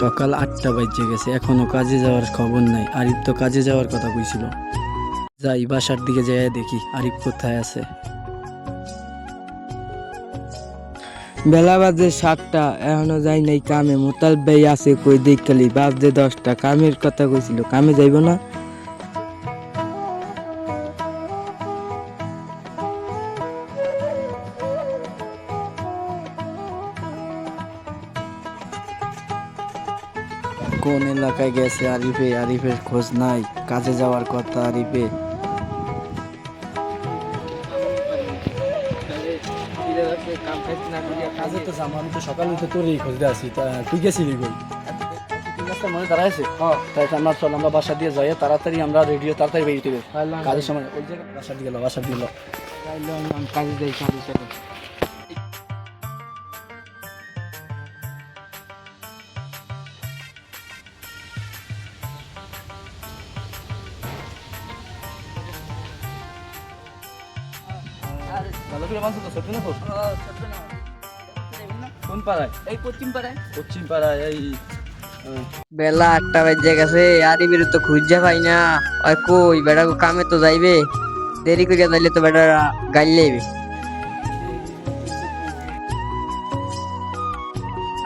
সকাল আটটা বাজে গেছে, এখনও কাজে যাওয়ার খবর নাই। আরিফ তো কাজে যাওয়ার কথা কইছিল। যাই, বাসার দিকে যাই দেখি, আরিফ কোথায় আছে। বেলা বাজে সাতটা, এখনও যাই নাই কামে। মোতাল ভাই আছে কই দেখ খালি, বাজে দশটা। কামের কথা কইছিল, কামে যাইব না? এলাকায় গেছে আরিফে আরিফের খোঁজ নাই কাজে যাওয়ার কথা আরিফে। কাজে তো যাম আমি তো সকালে তো তোরই খোঁজ দিয়ে আছি তুই গেছিলি কই? মনে দাঁড়াইছে তাই তো আমরা চল আমরা বাসা দিয়ে যাই তাড়াতাড়ি আমরা রেডিও তাড়াতাড়ি বেরিয়ে দেবে। কাজের সময়। ওই জায়গায় বাসা দিয়ে গেল বাসা দিয়ে গেল কাজে যাই কাজে চলে। ভালো করে মানছো তো ছোট না তো কোন পাড়ায়? এই পশ্চিম পাড়ায়। পশ্চিম পাড়ায় এই বেলা আটটা বাজে গেছে আরে বেরো তো খুঁজে পাই না। ওই কই বেড়া কামে তো যাইবে? দেরি করে যাইলে তো বেটা গাড়ি লাইবে।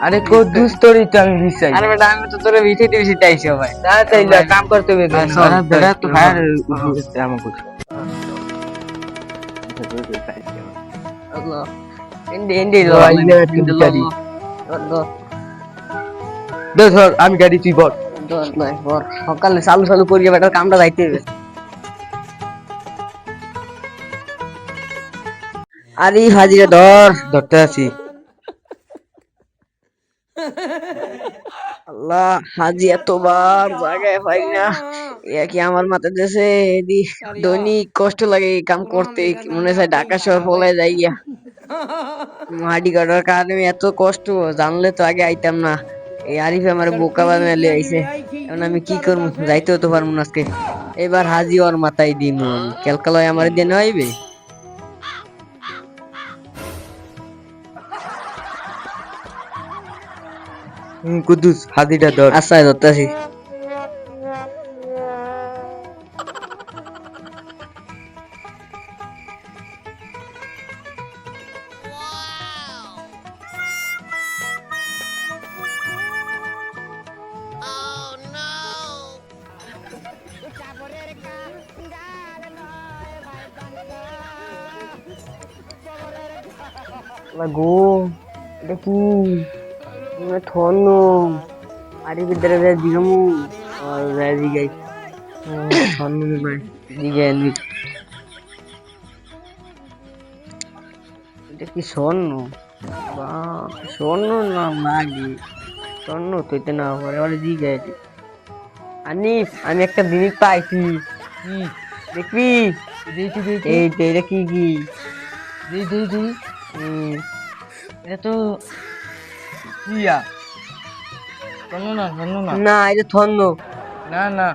আরে কো দুস্তরি তো আমি আরে বেটা আমি তো তোরে বিঠে দিয়েছি তাইছি ভাই তাড়াতাড়ি যা, কাম করতে হবে বেটা। তো ফায়ার আমাকে Allah. Wala, hindi, tumikari. lo. ধর আমি গাড়ি তুই বল দশ নয় পর সকালে চালু চালু করিয়ে বেটার কামটা যাইতে হবে আরে হাজিরা ধর ধরতে আছি আল্লাহ হাজি এতবার জায়গায় পাই না। কি আমার দেশে এদি দৈনিক কষ্ট লাগে কাম করতে। মনে হয় ঢাকা শহর যাই গিয়া। মাটি কাটার কারণে এত কষ্ট জানলে তো আগে আইতাম না। এই আরিফে আমার বোকা বানালে আইছে। এখন আমি কি করব যাইতেও তো পারব না আজকে। এবার হাজি ওর মাথায় দিন ক্যালকালয় আমার দিয়ে আইবে? কুদ্দুস হাতিটা ধর। আচ্ছা ধরতেছি। গো এটা কি? मैं थोनो अरे बिदर रे दिगमु और रे दिगाई थोनो मैं दिगाई নি এটা কি স্বর্ণ বা স্বর্ণ না মাগি স্বর্ণ তো এটা না পরে আবার দিগাই আনিফ আমি একটা জিনিস পাইছি দেখবি দেখি দেখি এই তো এটা কি কি দেখি দেখি হুম, এটা তো ইয়া? শোনো না শোনো না। না এটা থন্ন। না না।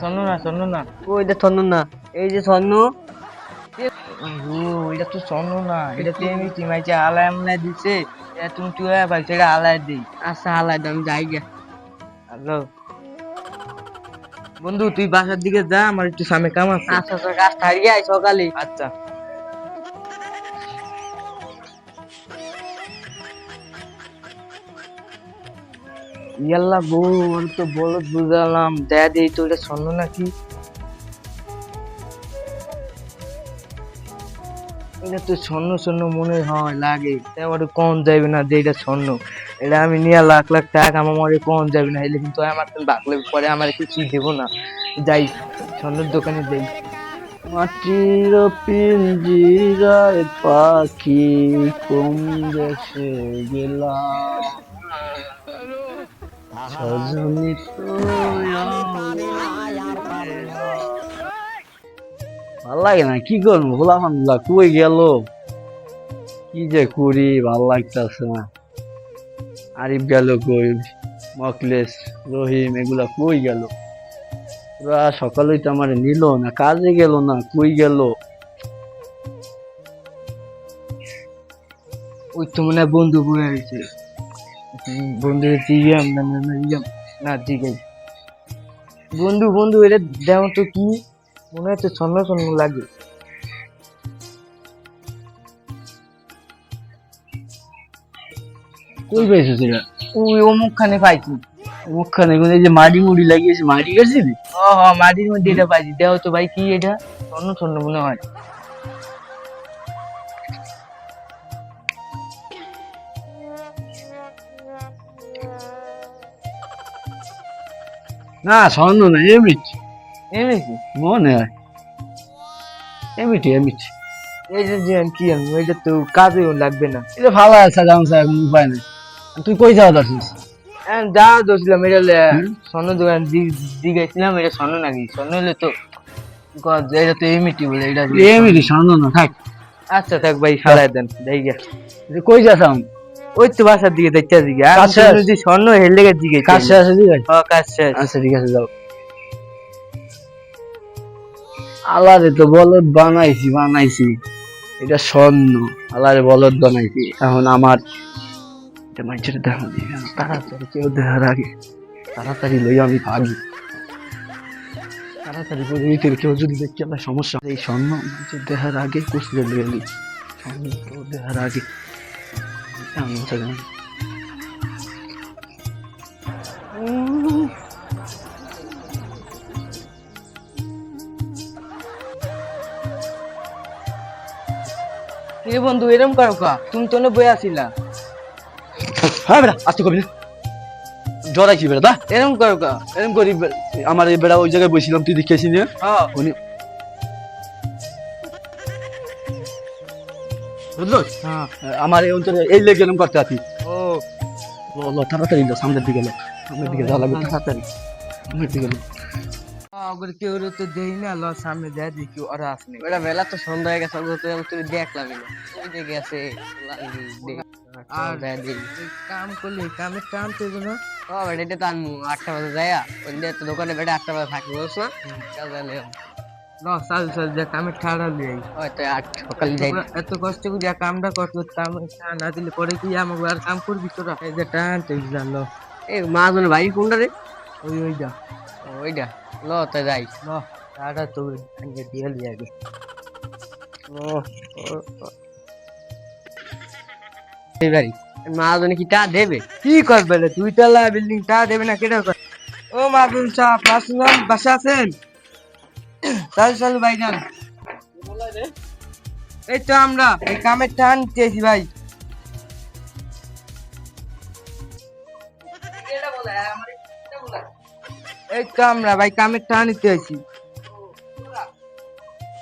শোনো না শোনো না। ওই যে থন্ন না। এই যে থন্ন। এটা তো শোনো না। এটা তো এমনি চিমাইছে আলায় আমলায় দিছে এটা তুমি তুই ভাই সেটা আলায় দিই। আচ্ছা হালাই আমি যাই গে। হ্যালো। বন্ধু তুই বাসার দিকে যা আমার একটু সামনে কাম আছে। আচ্ছা আচ্ছা গাছ ছাড়িয়ে আয় সকালে। আচ্ছা। ইয়াল্লা বউ, আমি তো বলদ বুঝালাম। দেয়া দিই তো এটা শোনো নাকি? এটা তো স্বর্ণ স্বর্ণ মনে হয়, লাগে। আমার কম যাইবে না যে এটা স্বর্ণ এটা আমি নিয়ে লাখ লাখ টাকা আমার মনে কম যাবে না এলে কিন্তু আমার বাকলে পরে আমার কিছু দেবো না। যাই স্বর্ণের দোকানে যাই। মাটির পিঞ্জিরায় পাখি কোন দেশে গেলাম। ভালো লাগে না, কি করব? হোলা ফান্লা কই গেল? কি যে করি, ভালো লাগতেছে না। আরিফ গেল কই? মকলেশ, রহিম, এগুলা কই গেল? ওরা সকালেই তো আমার নিল না, কাজে গেল না, কই গেল? ওই তো মনে হয় বন্ধু বয়ে হয়েছে বন্ধু জিগাম না না না জিগাম না জিগাই বন্ধু বন্ধু এটা দেও তো কি মনে হচ্ছে ছন্ন ছন্ন লাগে। কই পাইছিস এটা ওই অমুকখানে পাইছি। মুখখানে কোনো এই যে মাটি মুড়ি লাগিয়েছে মাটি গেছিলি ও হ মাটির মধ্যে এটা পাইছি। দেও তো ভাই কি এটা? ছন্ন ছন্ন মনে হয়। না স্বর্ণ না এমনিটি এমনি মনে হয়। এমনিটি এমনিটি এই যে যে কি জানি এটা তো কাজেও লাগবে না। এটা ভালো আছে গামছা এখন উপায় নেই। তুই কই যাওয়া এখন যা দোষলাম এটা? স্বর্ণ দোকান দিগেছিলাম এটা স্বর্ণ নাকি? স্বর্ণ হলে তো এটা তো এমিটি বলে এটা এমনিটি স্বর্ণ না থাক। আচ্ছা থাক ভাই সারাই দেন তুই কই যাস এখন? ওই তো বাসার দিকে দেখতে দিকে যদি স্বর্ণ হেলে গে দিকে কাজ শেষ ঠিক আছে। কাজ শেষ আচ্ছা ঠিক আছে যাও। আলারে তো বলদ বানাইছি বানাইছি। এটা স্বর্ণ। আলারে বলদ বানাইছি। এখন আমার এটা মানুষের দেখা তাড়াতাড়ি কেউ দেখার আগে তাড়াতাড়ি লই আমি ভাগি তাড়াতাড়ি করে কেউ যদি দেখি আমার সমস্যা এই স্বর্ণ মানুষের দেখার আগে কুচলে লইয়া নি স্বর্ণ দেখার আগে। এ বন্ধু এরম করো কা? তুমি তো বই আসিলা। হ্যাঁ বেটা আসতে কবি না। জড়াইছি বেটা দা। এরম করো কা? এরকম করি আমার এই বেড়া ওই জায়গায় বসছিলাম তুই দেখেছি না? হ্যাঁ। উনি বুঝলো হ্যাঁ আমার এই অঞ্চলে এই লেগে এরকম করতে আছি ও লো, তাড়াতাড়ি লো, সামনের দিকে লো সামনের দিকে যাওয়া লাগবে তাড়াতাড়ি সামনের দিকে লো আগে কেউ তো দেই না ল সামনে দেয় দেখি ওরা আসনে ওটা বেলা তো সন্ধ্যা হয়ে গেছে ওগুলো তো আমি দেখলাম না ওই যে গেছে আর আর কাম করলে কামের টান তো এগুলো ও বেটা এটা তো আটটা বাজে যাইয়া ওই তো দোকানে বেটা আটটা বাজে থাকবে বুঝছ না কাজে ল চাল চাল যে কামের ঠাড়া তো সকালে যাই এত কষ্ট করে কামটা করতে কাম না দিলে পরে কি আমাকে আর কাম করবি তোরা? এই যে টান তো জানো এই মা জন ভাই কোনটা রে? ওই যা। ল তো যাই। ল টাটা তো আগে দিয়ে লিয়ে আগে। ও এই ভাই কি টা দেবে? কি করবে তুই তালা বিল্ডিংটা দেবে না কেটে ও মাগুন সাহেব আসলাম বাসা আছেন? চল চল ভাই যান এই তো আমরা এই কামের টান চেয়েছি ভাই। এই তো আমরা ভাই কামের টান নিতে আছি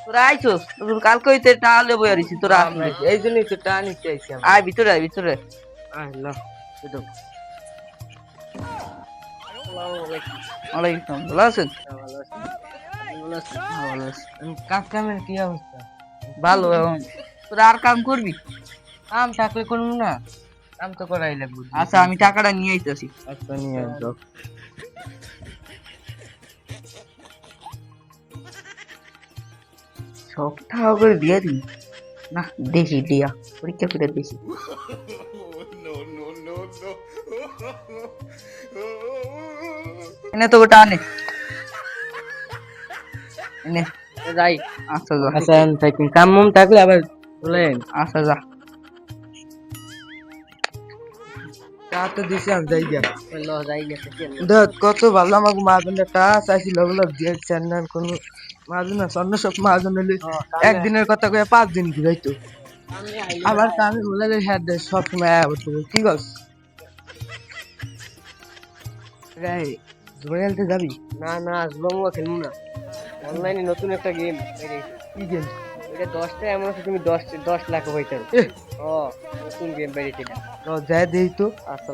তোরা আইছস? তোর কালকে হইতে টালে বই আরিছি তোরা এই জন্যই তো টান আমরা। আয় ভিতরে আয় ভিতরে। আয় ল এটা ওয়ালাইকুম। ভালো আছেন? কাজ কামের কি অবস্থা? ভালো এখন। তোরা আর কাম করবি? কাম থাকলে করুন না। কাম তো করাই লাগবে। আচ্ছা আমি টাকাটা নিয়ে আইতেছি। আচ্ছা নিয়ে আসব সব টাকা করে দিয়ে দিন না দেখি দিয়া। পরীক্ষা করে দেখি। এনে তো ওটা আনে যাই আচ্ছা যা। আচ্ছা আমি কাম মুম থাকলে আবার বলেন। আচ্ছা যা। তো দিছি আমি যাই গিয়া। যাই দেখ কত ভালো আমাকে মাহাজনটা টা চাইছি লগ লগ দিয়ে চান্নার কোন মাহাজন না স্বর্ণ সব মাহাজন একদিনের কথা কয়ে পাঁচ দিন ঘুরাইতো আবার কামে বলে যে হ্যাঁ দে সব সময় কি রে খেলতে যাবি? না না আসব খেলব না। অনলাইনে নতুন একটা গেম কি গেম এটা দশটা এমন আছে তুমি দশ দশ লাখ হইতে ও নতুন গেম বেরিয়েছে এটা। যাই দেই তো। আচ্ছা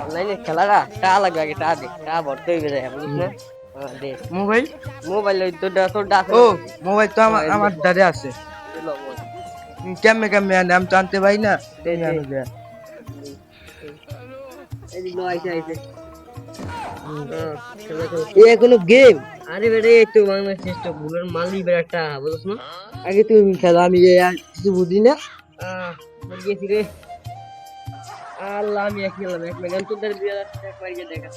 অনলাইনে খেলাটা টা লাগবে আগে টা দে টা ভরতে হইবে যায় বুঝিস না? দে। মোবাইল মোবাইল ওই তোর ডা- তোর ডাক ও মোবাইল তো আমার আমার দাঁড়ে আছে। কেমনে কেমনে আনে? আমি তো আনতে পারি না। দে, দে। আনো দে। এ কোনো গেম আরে বেটা এই তো বাংলাদেশ চেষ্টা ভুলের মালি বেটা একটা বুঝছ না? আগে তুমি খেলো আমি আর কিছু বুঝি না। গেছি রে। আল্লাহ আমি এক গেলাম এক তোদের যাচ্ছে একবার গিয়ে দেখা।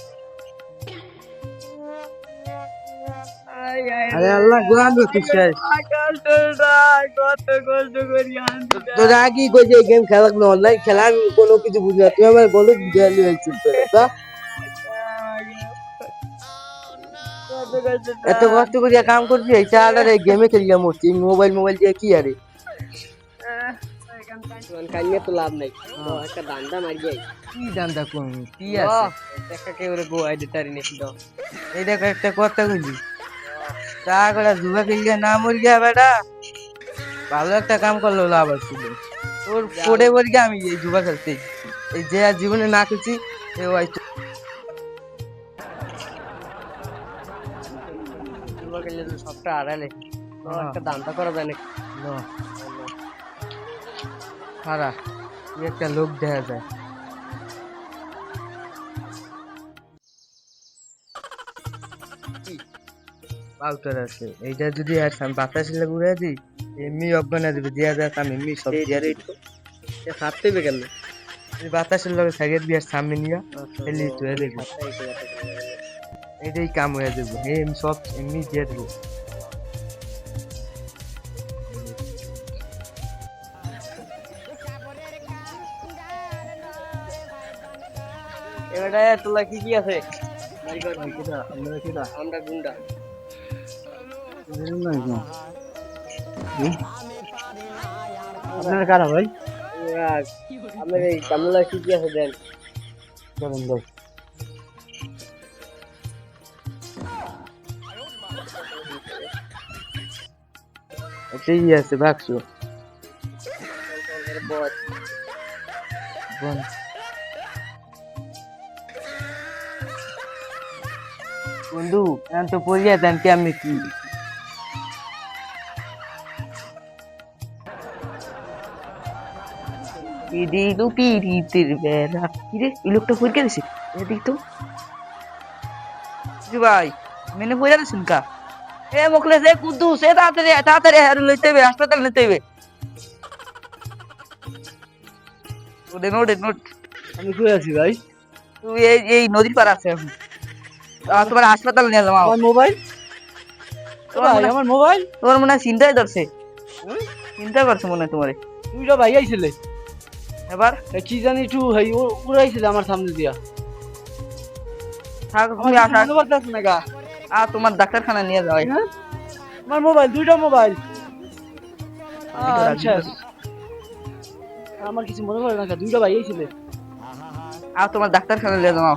আয় আয় আরে আল্লাহ গোলাম তুই শেষ। কত কষ্ট করি আনতে তোর কইছে গেম অনলাইন খেলা কোনো কিছু বুঝি না? তুই আমার বলো গেলি হয়েছিল তা? এত কষ্ট করিয়া কাম করছি এই চালারে গেমে খেলিয়া মরছি মোবাইল মোবাইল দিয়ে কি আরে? কালিয়ে তো লাভ নাই। তো একটা দান্দা মারি যাই কি জানতা কোন? কি ও, আছে? একটা কে ওরে গো আইডি তারি নেছি দাও। এই দেখ একটা কথা কইলি তা করে জুয়া খেলিয়া না মরি গিয়া বেটা ভালো একটা কাম করল লাভ আছে তোর পড়ে পড়ে আমি এই জুয়া খেলতে এই যে জীবনে না খেলছি এ ওই তোমার কাছে তো সবটা আড়ালে। একটা করা যায় নাকি খারা একটা লোক দেখা যায়। পাউটার আছে। এইটা যদি আর বাতাস লে ঘুরে দিই এমনি অজ্ঞান দেবে দিয়া আমি এমনি সব দিয়া দিই সে ছাড়তে হবে কেন? বাতাসের লগে সাইকেল বিয়ার সামনে নিয়া ফেলি তো দেখব এটাই কাম হয়ে যাবে। এম সব এমনি দিয়ে দেবো। এবারে তোলা কি কি আছে? আমরা গুন্ডা। আপনার কারা ভাই? আমার এই কামলা কি কি আছে দেন? ভাই এটাই আছে বাক্স বন্ধু এখন তো পড়িয়া দেন কি আমি কি পিড়িলু পিড়িতের বেলা কিরে এই লোকটা পরীক্ষা দিছে এদিক তো ভাই মেনে পড়ে দিছেন কা এ মোকলে সে কুদ্দু সে তাড়াতাড়ি তাড়াতাড়ি লইতে হবে হাসপাতাল নিতে হবে। ওডে নোট নোট আমি কই আছি ভাই। তুই এই এই নদীর পার আছে এখন। তোমার হাসপাতাল নিয়ে যাও। আমার মোবাইল? তোমার আমার মোবাইল? তোমার মনে হয় চিন্তাই ধরছে। চিন্তা করছে মনে হয় তোমারে। দুইটা ভাই আইছিলে এবার? এ কি জানি একটু হেই উড়াইছিলে আমার সামনে দিয়া। থাক তুমি আসা না গা। আ তোমার ডাক্তারখানা নিয়ে যাও হ্যাঁ? আমার মোবাইল দুইটা মোবাইল। শেষ আমার কিছু মনে পড়ে না দুইটা ভাই আইছিলে আ তোমার ডাক্তারখানা নিয়ে যাও।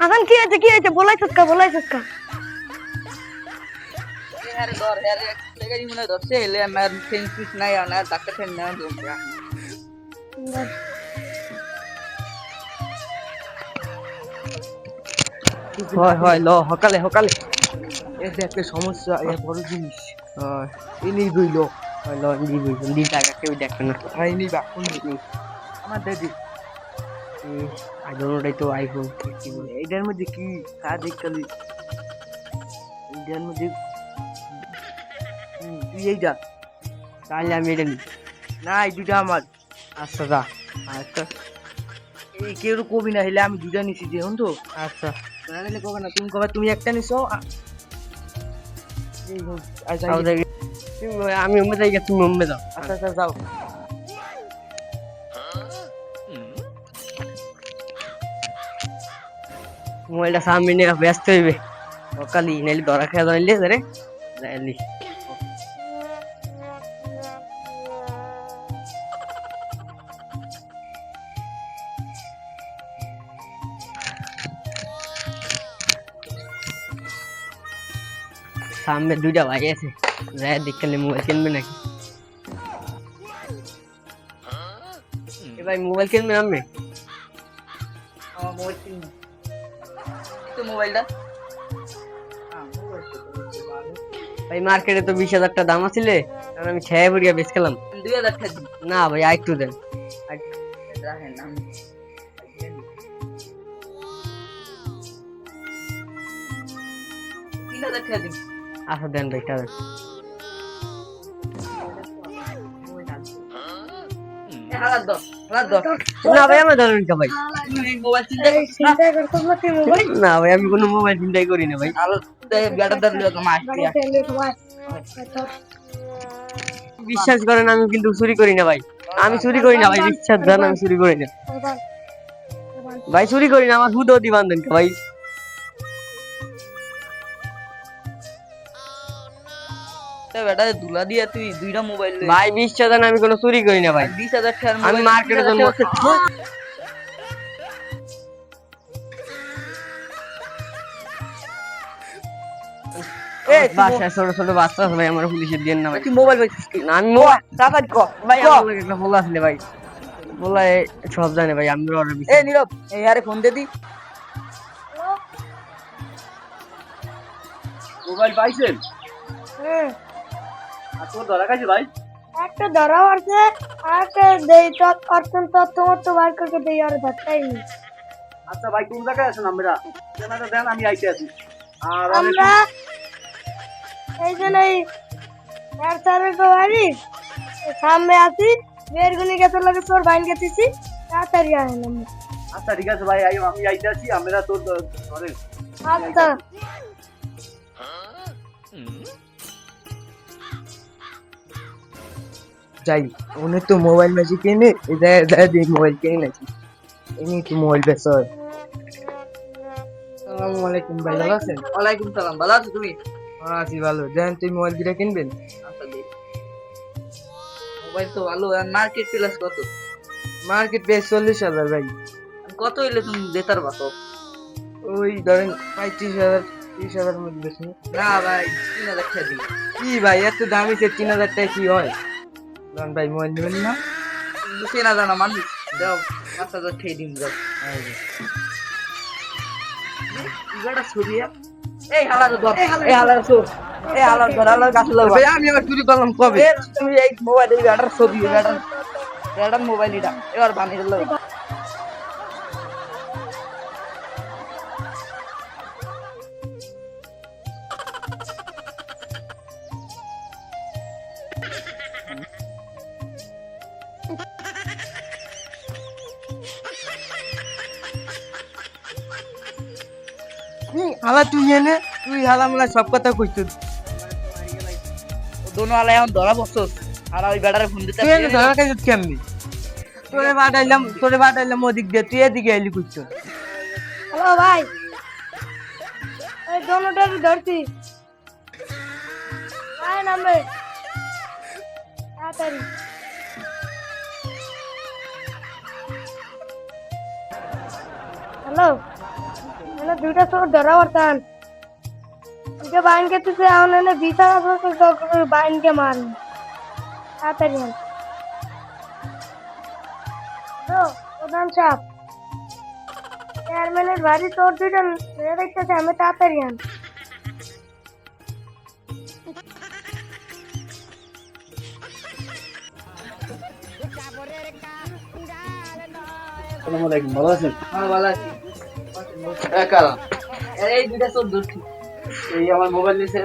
হাসান কি আছে কি আছে বলাইছস কা বলাইছস কা আরে ধর আরে লেগাই মনে ধরছে এলে আমার সেন্সিস নাই আর না ডাক্তার খানা না দরকার হয় হয় ল সকালে সকালে এটা একটা সমস্যা এ বড় জিনিস। ল টাকা কেউ দেখবে না। আমার দাদি। আই ডোন্ট নো তো আইফোন এইটার মধ্যে কি? কাজ কালি এইটার মধ্যে হুম, তুই এইটা তাহলে আমি এটা নিই। না এই দুটা আমার। আচ্ছা যা। আচ্ছা। এই কেউ কবি না হলে আমি দুটা নিছি দেখুন তো। আচ্ছা। না হলে কবে না তুমি কবে তুমি একটা নিছো আমি উম্মে যাই তুমি উম্মে যাও আচ্ছা আচ্ছা যাও মোবাইলটা সামনে ব্যস্ত হইবে সকালই নাইলে ধরা খেয়ে ধরলে রে যাইলি সামনে দুইটা ভাই আছে। যাই দেখলে মোবাইল কিনবে নাকি? এ ভাই মোবাইল কিনবে আমি মোবাইল কিনবো। তো মোবাইলটা ভাই মার্কেটে তো বিশ হাজার টাকা দাম আছিল কারণ আমি খেয়ে পড়িয়া বেশ খেলাম। দুই হাজার টাকা না ভাই আর একটু দেন। রাখেন আমি তিন হাজার টাকা দিন। আচ্ছা দেন ভাই টাকা না ভাই আমার ধরেন কা ভাই না ভাই আমি কোনো মোবাইল চিন্তাই করি না ভাই। বিশ্বাস করেন আমি কিন্তু চুরি করি না ভাই। আমি চুরি করি না ভাই বিশ্বাস দেন আমি চুরি করি না। ভাই চুরি করি না আমার হুদ অতি বান্ধন কা ভাই বেটা দুলা দিয়া তুই দুইটা মোবাইল ভাই বিশ্বাস দেন আমি কোনো চুরি করি না ভাই। বিশ হাজার টাকার আমি মার্কেটের জন্য ছোট ছোট বাচ্চা আছে ভাই আমার পুলিশের দিয়ে না ভাই। মোবাইল আমি মোবাইল তাড়াতাড়ি ক। ভাই আমার একটা বলা আসলে ভাই। বলা এ সব জানে ভাই আমি অর্ডার এ নীরব এই আরে ফোন দে দি। মোবাইল পাইছেন? আর তোর ধরা খাইছে ভাই? একটা ধরা আছে আর একটা দেই তো অত্যন্ত তোমার তো বার করে দেই আর ধরতেই নেই। আচ্ছা ভাই কোন জায়গায় আছেন আমরা জানাটা দেন আমি আইতে আছি। আর আমরা এই যে এই স্যারের বাড়ি সামনে আছি বের গুলি গেছে লাগে তোর বাইন গেতেছি তাড়াতাড়ি আনলাম আচ্ছা ঠিক আছে ভাই আমি আইতে আছি আমরা তোর আচ্ছা। যাই উনি তো মোবাইল বেশি কিনে মোবাইল কিনে নাকি। এমনি তো মোবাইল বেচা হয়? আসসালামু আলাইকুম ভাই ভালো আছেন? ওয়ালাইকুম সালাম ভালো আছো তুমি? আছি ভালো। দেন তুই মোবাইল কিনবেন? মোবাইল তো ভালো আর মার্কেট প্লাস কত? মার্কেট প্রাইস চল্লিশ হাজার ভাই। কত হইলে তুমি জেতার পাতো? ওই ধরেন পঁয়ত্রিশ হাজার তিরিশ হাজার মধ্যে বেশি না ভাই তিন হাজার টাকা দিই কি ভাই এত দামি সে তিন হাজার টাকা কি হয়? ধরেন ভাই মোবাইল নেবেন না। চেনা জানা মানুষ যাও পাঁচ হাজার খেয়ে দিন যাও। ইগাটা ছড়িয়ে এই হালার ধর এই হালার ছড় এই হালার ধর হালার গাছ লাগবে। ভাই আমি আবার চুরি করলাম কবে? তুমি এই মোবাইল এই ব্যাটার ছবি ব্যাটার ব্যাটার মোবাইল এটা এবার বানিয়ে হালা তুই এনে? তুই হালা মালা সব কথা কইছিস। দোনো আলাই এখন ধরা বসছস আর ওই বেটারে ফোন দিতে তুই এনে ধরা খাইছিস কেমনি? তোরে পাঠাইলাম তোরে পাঠাইলাম ওদিক দিয়ে তুই এদিকে এলি কইছিস। হ্যালো ভাই। ওই দোনোটা ধরছি। ভাই নামবে। তাড়াতাড়ি। হ্যালো। মানে দুইটা চোর ধরা পড়তাম দুটো বাইন কেটেছে এখন এনে বিছানা বাইনকে মারেন তাড়াতাড়ি প্রধান সাহেব। চেয়ারম্যানের বাড়ি তোর দুইটা মেয়ে দেখতেছে আমি তাড়াতাড়ি আন। আসসালামু আলাইকুম ভালো আছেন? হ্যাঁ ভালো আছি। কারা এই দুইটা ধরছি এই আমার মোবাইল নিছে।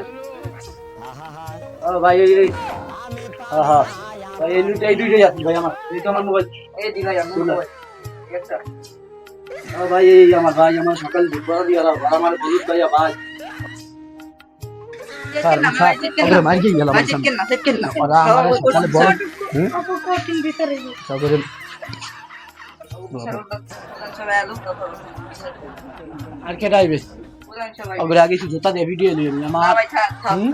ও ভাই এই হ্যাঁ ভাই এই দুইটা এই দুইটাই আছে ভাই আমার। এই তো আমার মোবাইল এই দি ভাই আমার মোবাইল একটা। ও ভাই এই আমার ভাই আমার সকাল দুপুর দিয়ে আর আমার বলুত ভাইয়া ভাই। মার আর কে আইবে ওরে আগে জুতা দিয়ে ভিডিও লিয়ে নিলাম আমার হুম?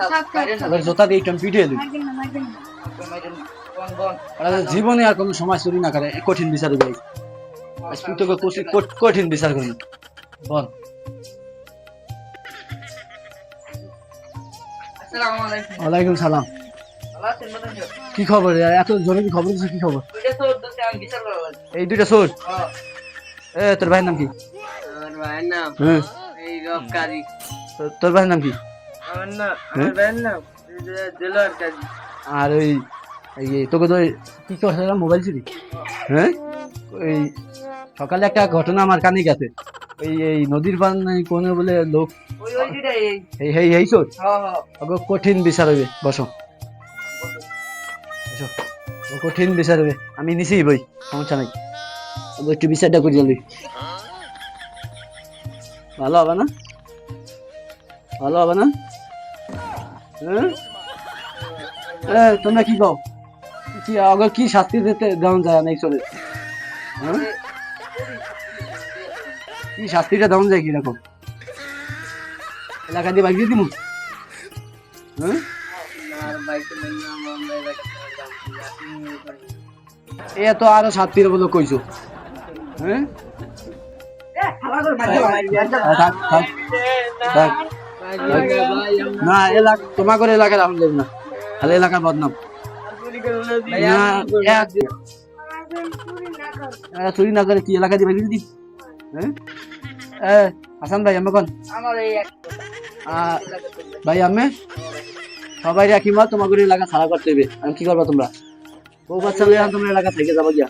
জুতা দিয়ে একটু ভিডিও লিয়ে জীবনে আর কোনো সময় চুরি না করে কঠিন বিচার ভাই তুই তোকে কঠিন বিচার করবি বল। ওয়ালাইকুম সালাম। কি খবর? এত জরুরি খবর দিচ্ছে কি খবর? করা লাগবে এই দুইটা সোর হ্যাঁ। এ তোর ভাইয়ের নাম কি? ভাইয়ের নাম হ্যাঁ। এই রব কাজী তোর ভাইয়ের নাম কি? আমার না আমার ভাইয়ের নাম জেলার কাজী আর ওই এই তোকে তো ওই- কি করছে মোবাইল চুরি? হ্যাঁ? ওই সকালে একটা ঘটনা আমার কানে গেছে। এই এই নদীর পান কোনে বলে লোক ওই ওই যেটা এই এই চোর? হ্যাঁ হ্যাঁ। কঠিন বিচার হবে বসো। কঠিন বিচার হবে আমি নিছি বই, সমস্যা নাই। ওকে একটু বিচারটা করে যাবি ভালো হবে না? ভালো হবে না? তোমরা কি কও? কি, আগে কি শাস্তি দিতে দেওয়া যায় না চলে কি শাস্তিটা দেওয়া যায় কীরকম এলাকা দিয়ে বাগিয়ে দিব হ্যাঁ এ তো আরও শাস্তির বলে কইছো। হ্যাঁ। না, এলাকা তোমাকে এলাকা রাখুন দেব না। তাহলে এলাকার বদনাম। চুরি না করে কি এলাকা দিয়ে বেরিয়ে দি হ্যাঁ হাসান ভাই আমি কোন? ভাই আমি সবাই রাখি মা তোমাকে এলাকা ছাড়া করতে হবে আমি কি করব তোমরা? বউ বাচ্চা লইয়া তোমার এলাকা থেকে যাব গিয়া।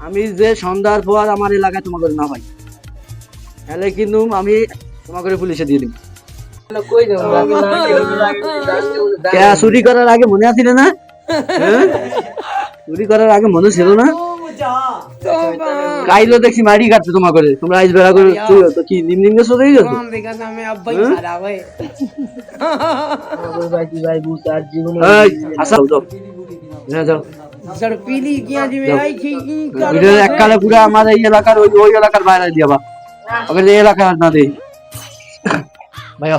আমি যে সন্ধ্যার পর আমার এলাকায় তোমাকে না পাই তাহলে কিন্তু আমি তোমাকে পুলিশে দিয়ে দিই কই চুরি করার আগে মনে আছিল না? হ্যাঁ? চুরি করার আগে মনে ছিল না? কাইলো দেখছি মারি কাটছে তোমার করে তোমরা আইস বেড়া করে হতো কি নিম নিম গেছো দেখি গেছো ভাই ভাই আর জীবনে হ্যাঁ? যাও। এককালে পুরো আমাদের এই এলাকার ওই ওই এলাকার বাইরে দিয়ে আবার এলাকার না দেই। ভাইয়া